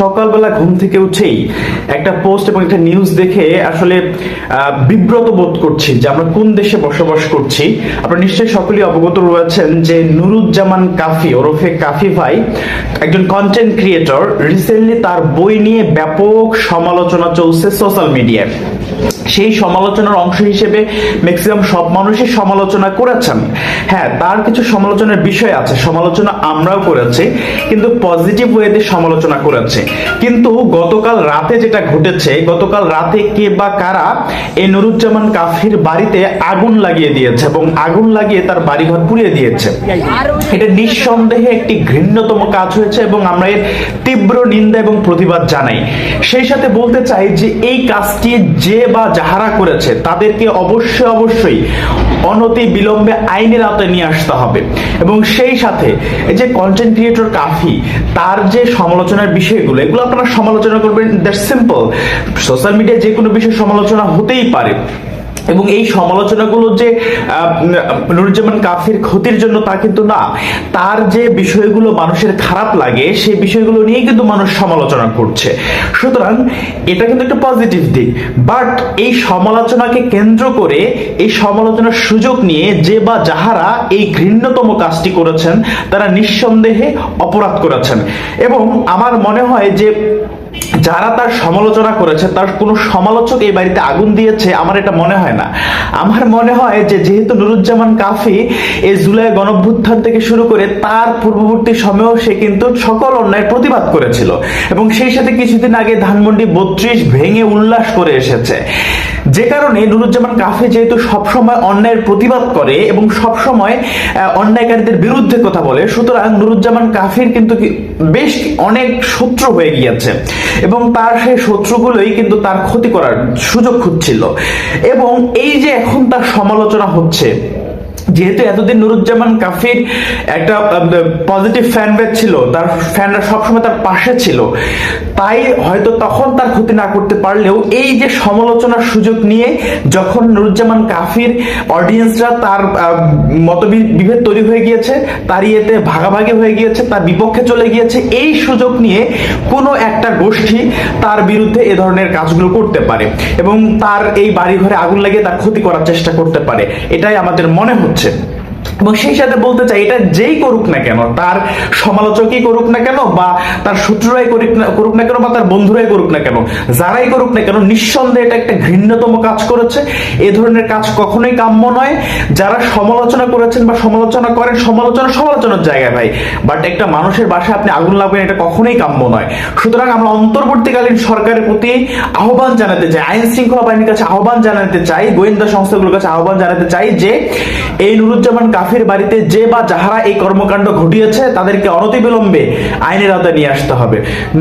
সকালবেলা ঘুম থেকে উঠেই একটা পোস্ট এবং একটা নিউজ দেখে আসলে বিব্রত বোধ করছি যে আমরা কোন দেশে বসবাস করছি। আপনারা নিশ্চয়ই সকলেই অবগত রয়েছেন যে নুরুজ্জামান কাফি, ওরফে কাফি ভাই, একজন কন্টেন্ট ক্রিয়েটর রিসেন্টলি তার বই নিয়ে ব্যাপক সমালোচনা চলছে সোশ্যাল মিডিয়ায় সেই সমালোচনার অংশ হিসেবে ম্যাক্সিমাম সব মানুষই সমালোচনা করেছেন। হ্যাঁ তার কিছু সমালোচনার বিষয় আছে, সমালোচনা আমরাও করেছি, কিন্তু পজিটিভ ওয়েতে সমালোচনা করেছে। কিন্তু গতকাল রাতে যেটা ঘটেছে, গতকাল রাতে কে বা কারা এই নুরুজ্জামান কাফির বাড়িতে আগুন লাগিয়ে দিয়েছে এবং আগুন লাগিয়ে তার বাড়িঘর পুড়িয়ে দিয়েছে। এটা নিঃসন্দেহে একটি ঘৃণ্যতম কাজ হয়েছে এবং আমরা এর তীব্র নিন্দা এবং প্রতিবাদ জানাই। সেই সাথে বলতে চাই যে এই কাজটি যে বা যাহারা করেছে, তাদেরকে অবশ্যই অবশ্যই অনতি বিলম্বে আইনের আওতায় নিয়ে আসতে হবে। এবং সেই সাথে এই যে কন্টেন্ট ক্রিয়েটর কাফি, তার যে সমালোচনার বিষয়গুলো, এগুলো আপনারা সমালোচনা করবেন দ্যাট সিম্পল সোশ্যাল মিডিয়ায় যে কোনো বিষয় সমালোচনা হতেই পারে। এবং এই সমালোচনাগুলো যে নুরুজ্জামান কাফির ক্ষতির জন্য তা কিন্তু না। তার যে বিষয়গুলো মানুষের খারাপ লাগে, সেই বিষয়গুলো নিয়ে কিন্তু মানুষ সমালোচনা করছে। সুতরাং এটা কিন্তু একটা পজিটিভ দিক। বাট এই সমালোচনাকে কেন্দ্র করে, এই সমালোচনার সুযোগ নিয়ে যে বা যাহারা এই ঘৃণ্যতম কাজটি করেছেন, তারা নিঃসন্দেহে অপরাধ করেছেন। এবং আমার মনে হয় যে যারা তার সমালোচনা করেছে, তার কোনো সমালোচক এই বাড়িতে আগুন দিয়েছে, আমার এটা মনে হয় না। আমার মনে হয় যে যেহেতু নুরুজ্জামান কাফি এই জুলাই গণভ্যুত্থান থেকে শুরু করে তার পূর্ববর্তী সময়েও সে কিন্তু সকল অন্যায় প্রতিবাদ করেছিল। এবং সেই সাথে কিছুদিন আগে ধানমন্ডি বত্রিশ ভেঙে উল্লাস করে এসেছে। যে কারণে নুরুজ্জামান কাফে যেহেতু সবসময় অন্যায়ের প্রতিবাদ করে এবং সবসময় অন্যায়কারীদের বিরুদ্ধে কথা বলে, সুতরাং নুরুজ্জামান কাফির কিন্তু বেশ অনেক শত্রু হয়ে গিয়েছে এবং তার সেই শত্রুগুলোই কিন্তু তার ক্ষতি করার সুযোগ খুঁজছিল। এবং এই যে এখন তার সমালোচনা হচ্ছে যেহেতু এতদিন নুরুজ্জামান কাফির একটা পজিটিভ ফ্যান বেজ ছিল, তার ফ্যানরা সবসময় তার পাশে ছিল, তাই হয়তো তখন তার ক্ষতি না করতে পারলেও এই যে সমালোচনার সুযোগ নিয়ে যখন নুরুজ্জামান কাফির অডিয়েন্সরা তার মতবিভেদ বিভেদ তৈরি হয়ে গিয়েছে, তার ইয়েতে ভাগাভাগি হয়ে গিয়েছে, তার বিপক্ষে চলে গিয়েছে, এই সুযোগ নিয়ে কোনো একটা গোষ্ঠী তার বিরুদ্ধে এ ধরনের কাজগুলো করতে পারে এবং তার এই বাড়িঘরে আগুন লাগিয়ে তার ক্ষতি করার চেষ্টা করতে পারে। এটাই আমাদের মনে হচ্ছে। 是。এবং সেই সাথে বলতে চাই, এটা যেই করুক না কেন, তার সমালোচকই করুক না কেন বা তার শত্রুরাই করুক না করুক না কেন বা তার বন্ধুরাই করুক না কেন, যারাই করুক না কেন, নিঃসন্দেহে এটা একটা ঘৃণ্যতম কাজ করেছে। এ ধরনের কাজ কখনোই কাম্য নয়। যারা সমালোচনা করেছেন বা সমালোচনা করেন, সমালোচনা সমালোচনার জায়গায় ভাই বাট একটা মানুষের বাসায় আপনি আগুন লাগবেন, এটা কখনোই কাম্য নয়। সুতরাং আমরা অন্তর্বর্তীকালীন সরকারের প্রতি আহ্বান জানাতে চাই, আইন শৃঙ্খলা বাহিনীর কাছে আহ্বান জানাতে চাই, গোয়েন্দা সংস্থাগুলোর কাছে আহ্বান জানাতে চাই যে, এই নুরুজ্জামান কাফির বাড়িতে যে বা যাহারা এই কর্মকাণ্ড ঘটিয়েছে, তাদেরকে অনতিবিলম্বে আইনের আওতায় নিয়ে আসতে হবে।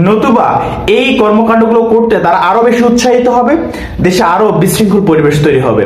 নতুবা এই কর্মকাণ্ডগুলো করতে তারা আরও বেশি উৎসাহিত হবে, দেশে আরও বিশৃঙ্খল পরিবেশ তৈরি হবে।